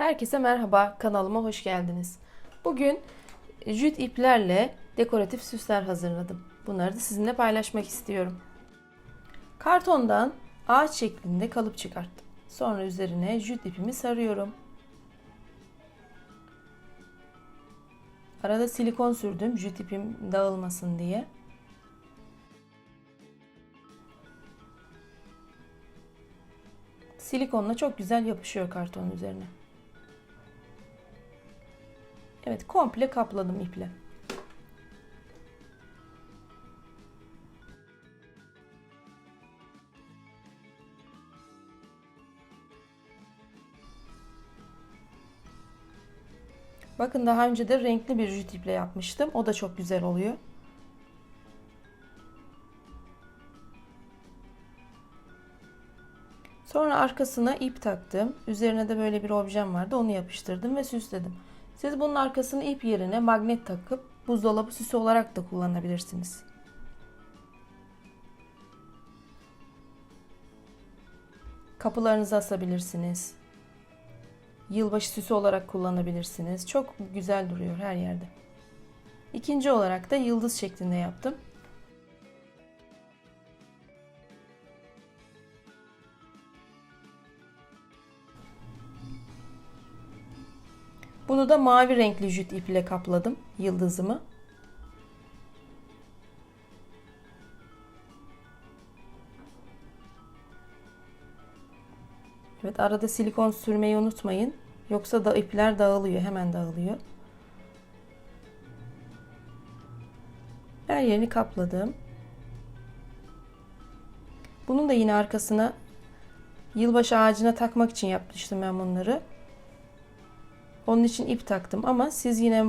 Herkese merhaba, kanalıma hoş geldiniz. Bugün jüt iplerle dekoratif süsler hazırladım. Bunları da sizinle paylaşmak istiyorum. Kartondan ağaç şeklinde kalıp çıkarttım. Sonra üzerine jüt ipimi sarıyorum. Arada silikon sürdüm jüt ipim dağılmasın diye. Silikonla çok güzel yapışıyor kartonun üzerine. Evet komple kapladım iple. Bakın daha önce de renkli bir jüt iple yapmıştım. O da çok güzel oluyor. Sonra arkasına ip taktım. Üzerine de böyle bir objem vardı. Onu yapıştırdım ve süsledim. Siz bunun arkasını ip yerine magnet takıp buzdolabı süsü olarak da kullanabilirsiniz. Kapılarınızı asabilirsiniz. Yılbaşı süsü olarak kullanabilirsiniz. Çok güzel duruyor her yerde. İkinci olarak da yıldız şeklinde yaptım. Bunu da mavi renkli jüt ip ile kapladım yıldızımı. Evet arada silikon sürmeyi unutmayın. Yoksa da ipler dağılıyor, hemen dağılıyor. Her yerini kapladım. Bunun da yine arkasına yılbaşı ağacına takmak için yapmıştım ben bunları. Onun için ip taktım ama siz yine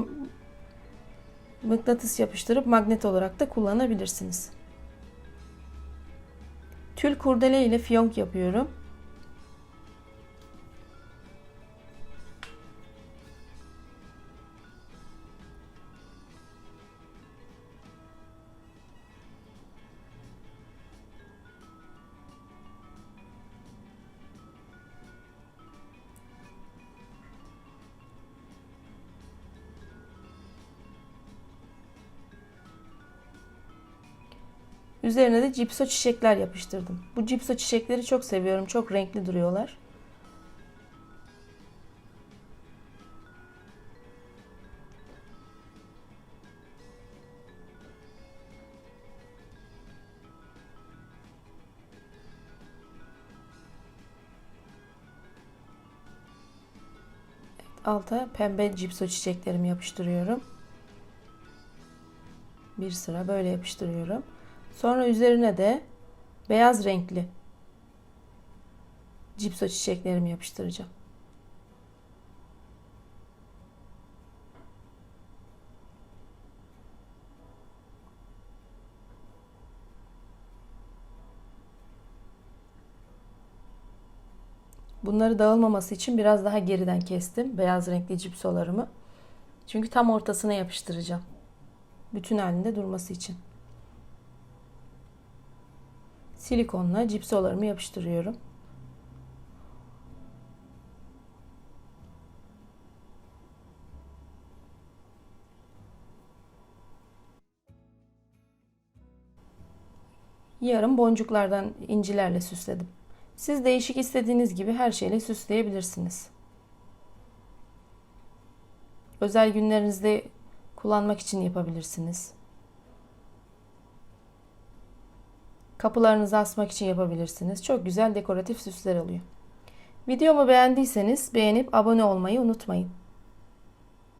mıknatıs yapıştırıp magnet olarak da kullanabilirsiniz. Tül kurdele ile fiyonk yapıyorum. Üzerine de cipso çiçekler yapıştırdım. Bu cipso çiçekleri çok seviyorum. Çok renkli duruyorlar. Alta pembe cipso çiçeklerimi yapıştırıyorum. Bir sıra böyle yapıştırıyorum. Sonra üzerine de beyaz renkli cipso çiçeklerimi yapıştıracağım. Bunları dağılmaması için biraz daha geriden kestim beyaz renkli cipsolarımı. Çünkü tam ortasına yapıştıracağım. Bütün halinde durması için. Silikonla cipsolarımı yapıştırıyorum. Yarım boncuklardan incilerle süsledim. Siz değişik istediğiniz gibi her şeyle süsleyebilirsiniz. Özel günlerinizde kullanmak için yapabilirsiniz. Kapılarınızı asmak için yapabilirsiniz. Çok güzel dekoratif süsler oluyor. Videomu beğendiyseniz beğenip abone olmayı unutmayın.